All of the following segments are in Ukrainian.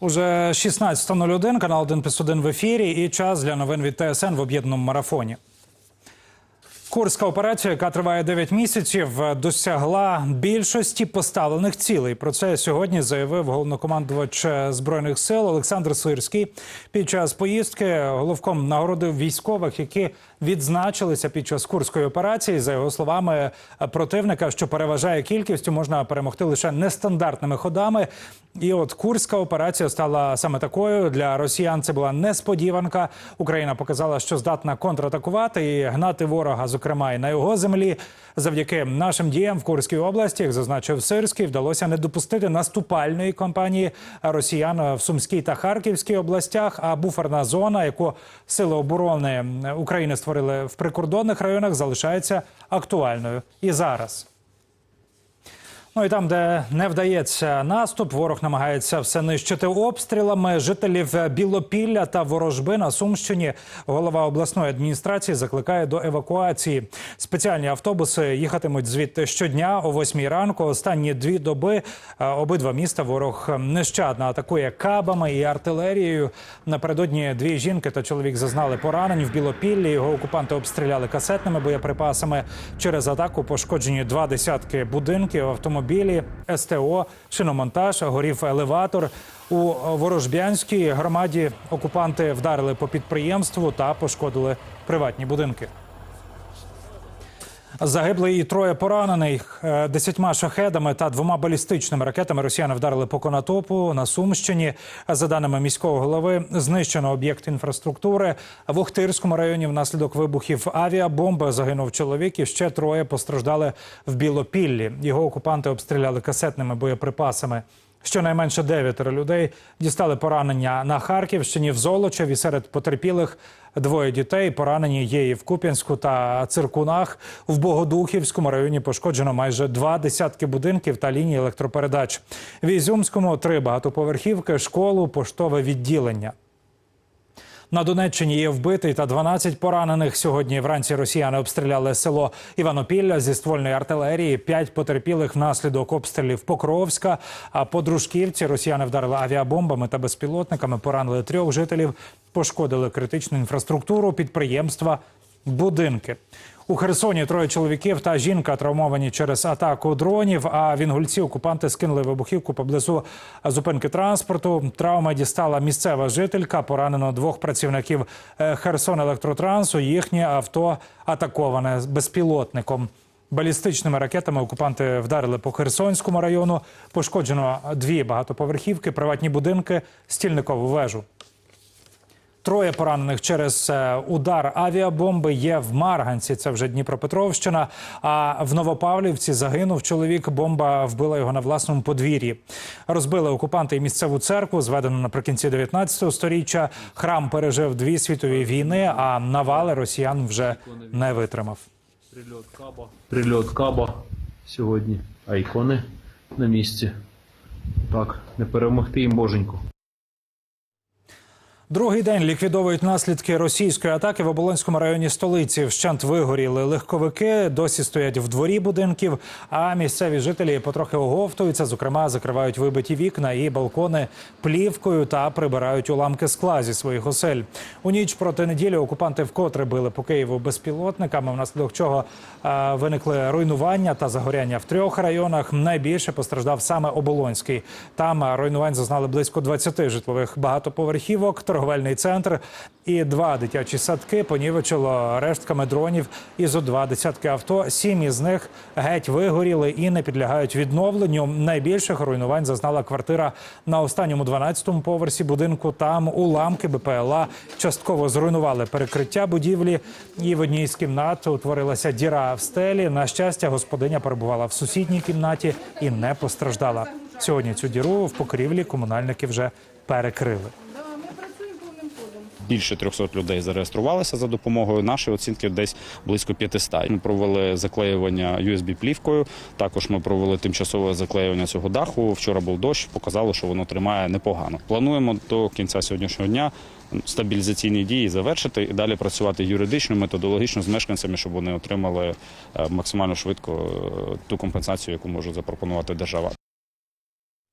Уже 16.01, канал 1 плюс 1 в ефірі і час для новин від ТСН в об'єднаному марафоні. Курська операція, яка триває 9 місяців, досягла більшості поставлених цілей. Про це сьогодні заявив головнокомандувач збройних сил Олександр Сирський. Під час поїздки головком нагородив військових, які відзначилися під час курської операції. За його словами, противника, що переважає кількістю, можна перемогти лише нестандартними ходами. І от курська операція стала саме такою для росіян. Це була несподіванка. Україна показала, що здатна контратакувати і гнати ворога, зокрема і на його землі. Завдяки нашим діям в Курській області, як зазначив Сирський, вдалося не допустити наступальної кампанії росіян в Сумській та Харківській областях. А буферна зона, яку сили оборони України створили в прикордонних районах, залишається актуальною і зараз. Ну і там, де не вдається наступ, ворог намагається все нищити обстрілами. Жителів Білопілля та Ворожби на Сумщині голова обласної адміністрації закликає до евакуації. Спеціальні автобуси їхатимуть звідти щодня о 8 ранку. Останні дві доби е, обидва міста ворог нещадно атакує кабами і артилерією. Напередодні дві жінки та чоловік зазнали поранень в Білопіллі. Його окупанти обстріляли касетними боєприпасами. Через атаку пошкоджені два десятки будинків, автомобілі, СТО, шиномонтаж, горів елеватор. У Ворожбянській громаді окупанти вдарили по підприємству та пошкодили приватні будинки. Загибли і троє поранених Е, десятьма шахедами та двома балістичними ракетами. Росіяни вдарили по Конотопу на Сумщині. За даними міського голови, знищено об'єкт інфраструктури в Охтирському районі. Внаслідок вибухів авіабомби загинув чоловік. і ще троє постраждали в Білопіллі. Його окупанти обстріляли касетними боєприпасами. Щонайменше дев'ятеро людей дістали поранення на Харківщині в Золочеві. Серед потерпілих двоє дітей. Поранені є і в Куп'янську та Циркунах. В Богодухівському районі пошкоджено майже два десятки будинків та ліній електропередач. В Ізюмському три багатоповерхівки, школу, поштове відділення. На Донеччині є вбитий та 12 поранених. Сьогодні вранці росіяни обстріляли село Іванопілля зі ствольної артилерії. П'ять потерпілих внаслідок обстрілів Покровська. А по Дружківці росіяни вдарили авіабомбами та безпілотниками. Поранили трьох жителів, пошкодили критичну інфраструктуру, підприємства, будинки. У Херсоні троє чоловіків та жінка травмовані через атаку дронів. А в Інгульці окупанти скинули вибухівку поблизу зупинки транспорту. Травма дістала місцева жителька. Поранено двох працівників е, Херсон Електротрансу. Їхнє авто атаковане безпілотником. Балістичними ракетами окупанти вдарили по Херсонському району. Пошкоджено дві багатоповерхівки, приватні будинки, стільникову вежу. Троє поранених через е, удар авіабомби є в Марганці. Це вже Дніпропетровщина. А в Новопавлівці загинув чоловік. Бомба вбила його на власному подвір'ї. Розбили окупанти і місцеву церкву, зведену наприкінці 19 століття. Храм пережив дві світові війни, а навали росіян вже не витримав. Прильот Каба. Прильот Каба сьогодні. А ікони на місці. Так, не перемогти їм боженьку. Другий день ліквідовують наслідки російської атаки в Оболонському районі столиці. Вщент вигоріли легковики, досі стоять в дворі будинків. А місцеві жителі потрохи оговтуються. Зокрема, закривають вибиті вікна і балкони плівкою та прибирають уламки скла зі своїх осель. У ніч проти неділі окупанти вкотре били по Києву безпілотниками, внаслідок чого е, виникли руйнування та загоряння в трьох районах. Найбільше постраждав саме Оболонський. Там руйнувань зазнали близько 20 житлових багатоповерхівок торговельний центр і два дитячі садки понівечило рештками дронів і зо два десятки авто. Сім із них геть вигоріли і не підлягають відновленню. Найбільших руйнувань зазнала квартира на останньому 12-му поверсі будинку. Там уламки БПЛА частково зруйнували перекриття будівлі. І в одній з кімнат утворилася діра в стелі. На щастя, господиня перебувала в сусідній кімнаті і не постраждала. Сьогодні цю діру в покрівлі комунальники вже перекрили. Більше 300 людей зареєструвалися за допомогою нашої оцінки десь близько 500. Ми провели заклеювання USB-плівкою. Також ми провели тимчасове заклеювання цього даху. Вчора був дощ, показало, що воно тримає непогано. Плануємо до кінця сьогоднішнього дня стабілізаційні дії завершити і далі працювати юридично, методологічно з мешканцями, щоб вони отримали е, максимально швидко е, ту компенсацію, яку може запропонувати держава.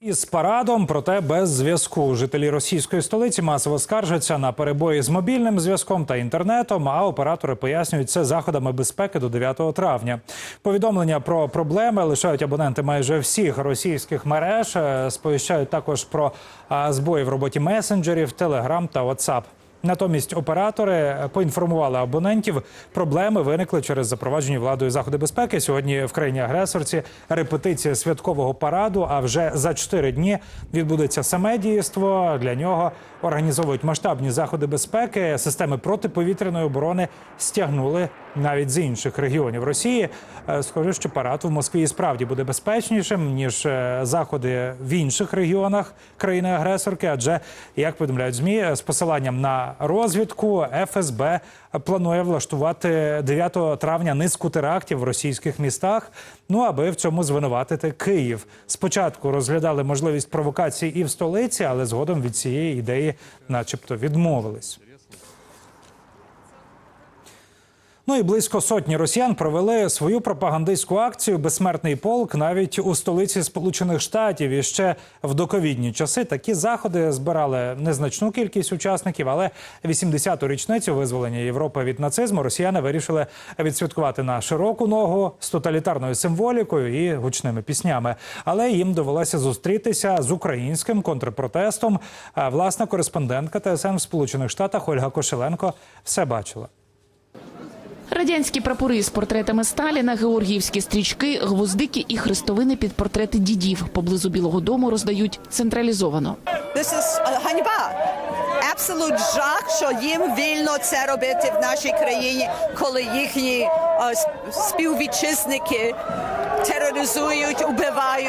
Із парадом, проте без зв'язку. Жителі російської столиці масово скаржаться на перебої з мобільним зв'язком та інтернетом. А оператори пояснюють це заходами безпеки до 9 травня. Повідомлення про проблеми лишають абоненти майже всіх російських мереж. Е, Сповіщають також про збої в роботі месенджерів, телеграм та WhatsApp. Натомість оператори поінформували абонентів, проблеми виникли через запроваджені владою заходи безпеки. Сьогодні в країні агресорці репетиція святкового параду. А вже за чотири дні відбудеться саме дійство. Для нього організовують масштабні заходи безпеки. Системи протиповітряної оборони стягнули навіть з інших регіонів Росії. Е, Схоже, що парад в Москві справді буде безпечнішим ніж е, заходи в інших регіонах країни-агресорки. Адже як повідомляють змі з посиланням на розвідку ФСБ планує влаштувати 9 травня низку терактів в російських містах. Ну аби в цьому звинуватити Київ. Спочатку розглядали можливість провокацій і в столиці, але згодом від цієї ідеї, начебто, відмовились. Ну і близько сотні росіян провели свою пропагандистську акцію Безсмертний полк навіть у столиці Сполучених Штатів. І ще в доковідні часи такі заходи збирали незначну кількість учасників, але 80-ту річницю визволення Європи від нацизму росіяни вирішили відсвяткувати на широку ногу з тоталітарною символікою і гучними піснями. Але їм довелося зустрітися з українським контрпротестом. Власна кореспондентка ТСН в Сполучених Штатах Ольга Кошеленко все бачила. Радянські прапори з портретами Сталіна, георгіївські стрічки, гвоздики і хрестовини під портрети дідів поблизу Білого Дому роздають централізовано. Е, ганьба. Абсолют жах, що їм вільно це робити в нашій країні, коли їхні е, співвітчизники тероризують, убивають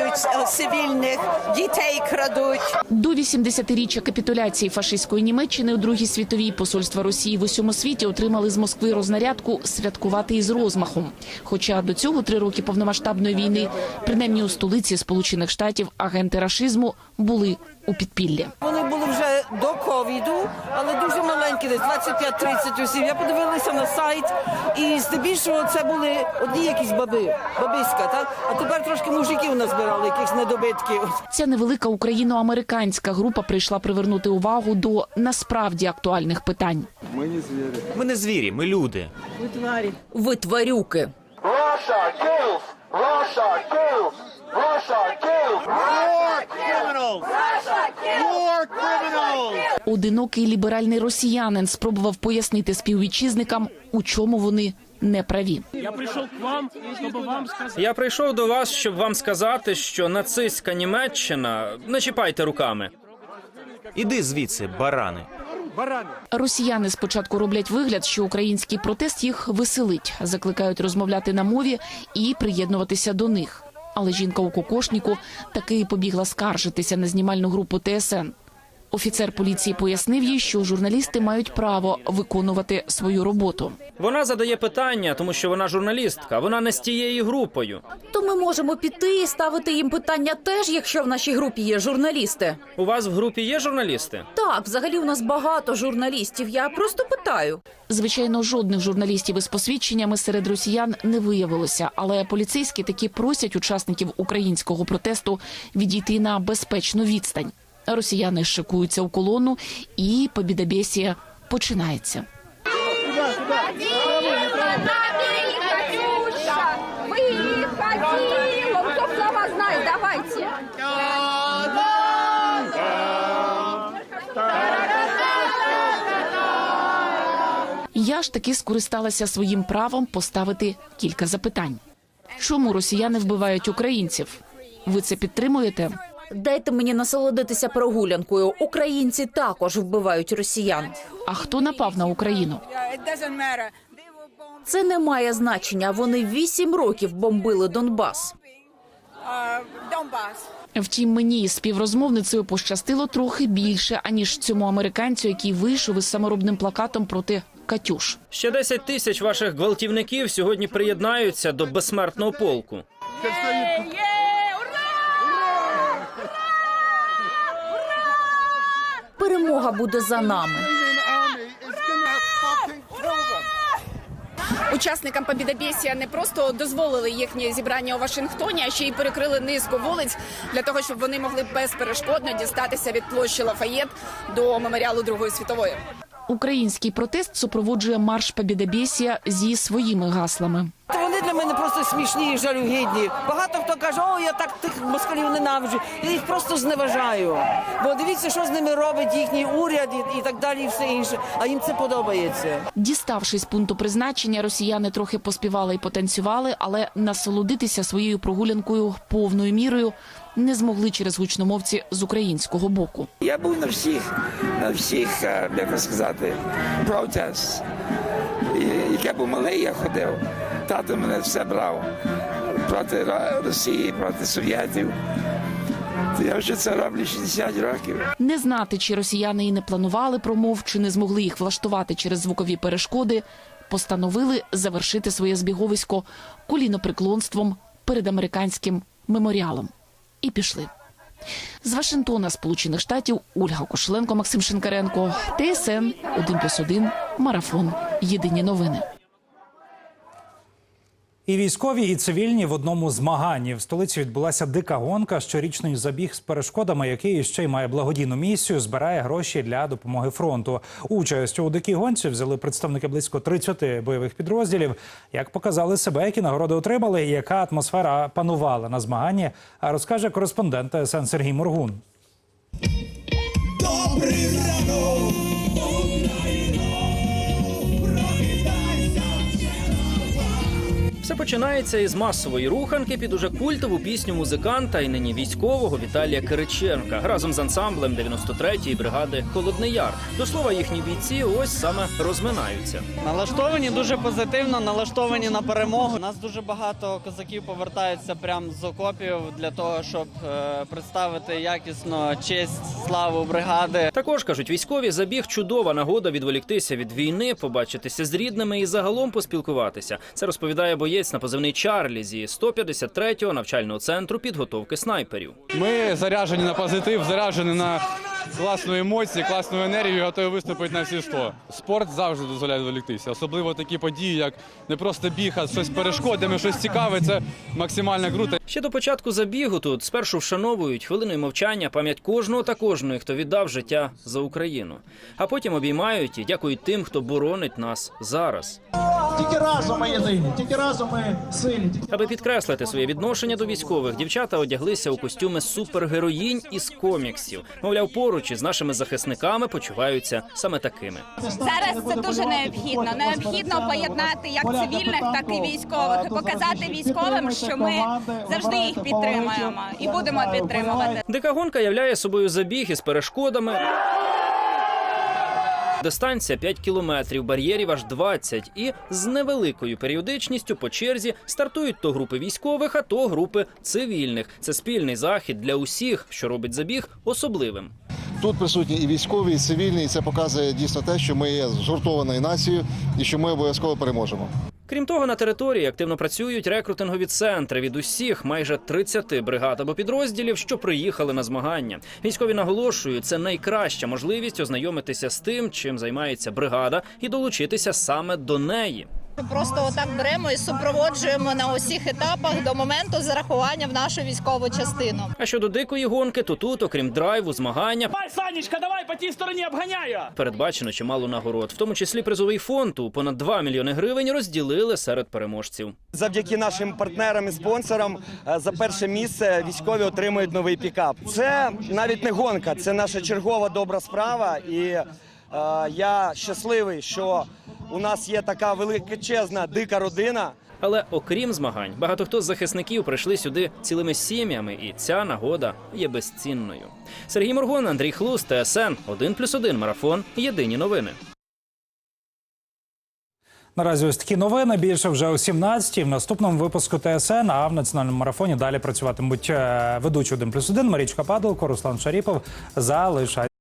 цивільних, дітей крадуть. До 80-річчя капітуляції фашистської Німеччини у Другій світовій посольства Росії в усьому світі отримали з Москви рознарядку святкувати із розмахом. Хоча до цього три роки повномасштабної війни, принаймні у столиці Сполучених Штатів, агенти рашизму були у підпіллі. До ковіду, але дуже маленькі, десь 25-30 осіб. Я подивилася на сайт, і здебільшого це були одні якісь баби, бабиська, так? А тепер трошки мужиків назбирали, якихось недобитків. Ця невелика україно-американська група прийшла привернути увагу до насправді актуальних питань. Ми не звірі, ми люди. Ви тварюки. Russia kills! Russia kills! Russia kills! Одинокий ліберальний росіянин спробував пояснити співвітчизникам, у чому вони не праві. Я прийшов до вас, щоб вам сказати, що нацистська Німеччина не чіпайте руками. Іди звідси, барани. Росіяни спочатку роблять вигляд, що український протест їх веселить, закликають розмовляти на мові і приєднуватися до них. Але жінка у кокошніку таки побігла скаржитися на знімальну групу ТСН. Офіцер поліції пояснив їй, що журналісти мають право виконувати свою роботу. Вона задає питання, тому що вона журналістка. Вона не з тією групою. То ми можемо піти і ставити їм питання теж, якщо в нашій групі є журналісти. У вас в групі є журналісти? Так, взагалі у нас багато журналістів. Я просто питаю. Звичайно, жодних журналістів із посвідченнями серед росіян не виявилося, але поліцейські таки просять учасників українського протесту відійти на безпечну відстань. Росіяни шикуються у колону, і побідобєсія починається. Я ж таки скористалася своїм правом поставити кілька запитань. Чому росіяни вбивають українців? Ви це підтримуєте? Дайте мені насолодитися прогулянкою. Українці також вбивають росіян. А хто напав на Україну? Це не має значення. Вони вісім років бомбили Донбас. Втім, мені з співрозмовницею пощастило трохи більше, аніж цьому американцю, який вийшов із саморобним плакатом проти Катюш. Ще 10 тисяч ваших гвалтівників сьогодні приєднаються до безсмертного полку. Перемога буде за нами. учасникам Побідобєсія не просто дозволили їхнє зібрання у Вашингтоні, а ще й перекрили низку вулиць для того, щоб вони могли безперешкодно дістатися від площі Лафаєт до меморіалу Другої світової. Український протест супроводжує марш Побєдобєсія зі своїми гаслами. Вони для мене просто смішні і жалюгідні. Хто каже, о, я так тих москалів ненавиджу. Я їх просто зневажаю. Бо дивіться, що з ними робить їхній уряд і, і так далі, і все інше. А їм це подобається. Діставшись пункту призначення, росіяни трохи поспівали і потанцювали, але насолодитися своєю прогулянкою повною мірою не змогли через гучномовці з українського боку. Я був на всіх, на всіх, е, як би сказати, протест. Як я був малий, я ходив. Тато мене все брав проти Росії, проти Совєтів. Я вже це роблю 60 років. Не знати, чи росіяни і не планували промов, чи не змогли їх влаштувати через звукові перешкоди, постановили завершити своє збіговисько коліноприклонством перед американським меморіалом. І пішли. З Вашингтона, Сполучених Штатів, Ольга Кошеленко, Максим Шинкаренко, ТСН 1+,1, Марафон. Єдині новини. І військові, і цивільні в одному змаганні в столиці відбулася дика гонка. Щорічний забіг з перешкодами, який ще й має благодійну місію, збирає гроші для допомоги фронту. Участь у дикій гонці взяли представники близько 30 бойових підрозділів. Як показали себе, які нагороди отримали, і яка атмосфера панувала на змаганні, розкаже кореспондент ТСН Сергій Моргун. Все починається із масової руханки під уже культову пісню музиканта і нині військового Віталія Кириченка разом з ансамблем 93-ї бригади Холодний Яр. До слова, їхні бійці ось саме розминаються. Налаштовані дуже позитивно, налаштовані на перемогу. У нас дуже багато козаків повертаються прямо з окопів для того, щоб е, представити якісно честь, славу бригади. Також кажуть, військові забіг чудова нагода відволіктися від війни, побачитися з рідними і загалом поспілкуватися. Це розповідає боєць на позивний Чарлі зі 153-го навчального центру підготовки снайперів. Ми заряджені на позитив, заряджені на класну емоцію, класну енергію, готові виступити на всі 100. Спорт завжди дозволяє відволіктися, особливо такі події, як не просто біг, а щось перешкодами, щось цікаве. Це максимально круто. Ще до початку забігу тут спершу вшановують хвилиною мовчання пам'ять кожного та кожної, хто віддав життя за Україну. А потім обіймають і дякують тим, хто боронить нас зараз. Тільки разом ми єдині, тільки разом ми сильні. Аби підкреслити своє відношення до військових, дівчата одяглися у костюми супергероїнь із коміксів. Мовляв, поруч із нашими захисниками почуваються саме такими. Зараз це дуже необхідно. Необхідно поєднати як цивільних, так і військових, і показати військовим, що ми завжди їх підтримуємо і будемо підтримувати. Дика гонка являє собою забіг із перешкодами. Дистанція 5 кілометрів, бар'єрів аж 20. І з невеликою періодичністю по черзі стартують то групи військових, а то групи цивільних. Це спільний захід для усіх, що робить забіг особливим. Тут присутні і військові, і цивільні, і це показує дійсно те, що ми є згуртованою нацією і що ми обов'язково переможемо. Крім того, на території активно працюють рекрутингові центри від усіх майже 30 бригад або підрозділів, що приїхали на змагання. Військові наголошують, це найкраща можливість ознайомитися з тим, чим займається бригада, і долучитися саме до неї. Просто отак беремо і супроводжуємо на усіх етапах до моменту зарахування в нашу військову частину. А щодо дикої гонки, то тут, окрім драйву, змагання, Санечка, давай по тій стороні обганяю! передбачено чимало нагород, в тому числі призовий фонд у понад 2 мільйони гривень розділили серед переможців. Завдяки нашим партнерам і спонсорам е, за перше місце військові отримують новий пікап. Це навіть не гонка, це наша чергова добра справа. І е, я щасливий, що у нас є така величезна дика родина. Але окрім змагань, багато хто з захисників прийшли сюди цілими сім'ями, і ця нагода є безцінною. Сергій Моргун, Андрій Хлус, ТСН 1+,1 Марафон. Єдині новини. Наразі ось такі новини. Більше вже о 17-й. В наступному випуску ТСН, а в національному марафоні далі працюватимуть е, ведучі 1+,1 Марічка Падалко, Руслан Шаріпов. Залишайте.